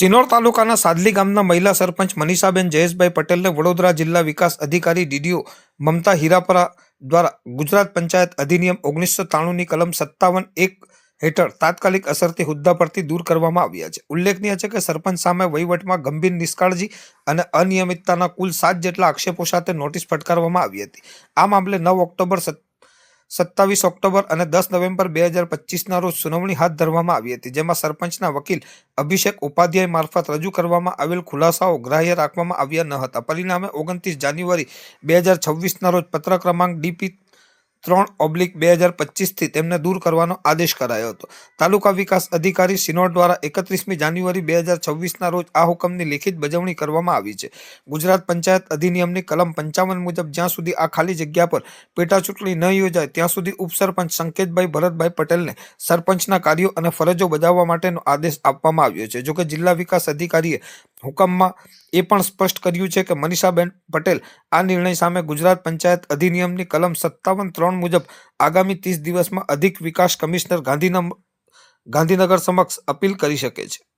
સિનોર તાલુકાના સાદલી ગામના મહિલા સરપંચ મનીષાબેન જયેશભાઈ પટેલને વડોદરા જિલ્લા વિકાસ અધિકારી ડીડીઓ મમતા હીરાપરા દ્વારા ગુજરાત પંચાયત અધિનિયમ ઓગણીસો ત્રાણુંની કલમ સત્તાવન એક હેઠળ તાત્કાલિક અસરથી હુદ્દા પરથી દૂર કરવામાં આવ્યા છે. ઉલ્લેખનીય છે કે સરપંચ સામે વહીવટમાં ગંભીર નિષ્કાળજી અને અનિયમિતતાના કુલ સાત જેટલા આક્ષેપો સાથે નોટિસ ફટકારવામાં આવી હતી. આ મામલે નવ ઓક્ટોબર સત્તાવીસ ઓક્ટોબર અને દસ નવેમ્બર બે હજાર પચીસના રોજ સુનાવણી હાથ ધરવામાં આવી હતી, જેમાં સરપંચના વકીલ અભિષેક ઉપાધ્યાય મારફત રજૂ કરવામાં આવેલ ખુલાસાઓ ગ્રાહ્ય રાખવામાં આવ્યા ન હતા. પરિણામે ઓગણત્રીસ જાન્યુઆરી બે હજાર છવ્વીસના રોજ પત્ર ક્રમાંક ડીપી ત્રણ ઓબ્લિક બે હજાર પચીસથી તેમને દૂર કરવાનો આદેશ કરાયો હતો. તાલુકા વિકાસ અધિકારી સિનોડ દ્વારા એકત્રીસમી જાન્યુઆરી બે હજાર છવ્વીસના રોજ આ હુકમની લેખિત બજવણી કરવામાં આવી છે. ગુજરાત પંચાયત અધિનિયમની કલમ પંચાવન મુજબ જ્યાં સુધી આ ખાલી જગ્યા પર પેટા ચૂંટણી ન યોજાય, ત્યાં સુધી ઉપસરપંચ સંકેતભાઈ ભરતભાઈ પટેલને સરપંચના કાર્યો અને ફરજો બજાવવા માટેનો આદેશ આપવામાં આવ્યો છે. જોકે જિલ્લા વિકાસ અધિકારીએ હુકમમાં એ પણ સ્પષ્ટ કર્યું છે કે મનીષાબેન પટેલ આ નિર્ણય સામે ગુજરાત પંચાયત અધિનિયમની કલમ સત્તાવન ત્રણ મુજબ આગામી ત્રીસ દિવસમાં અધિક વિકાસ કમિશનર ગાંધીનગર ગાંધીનગર સમક્ષ અપીલ કરી શકે છે.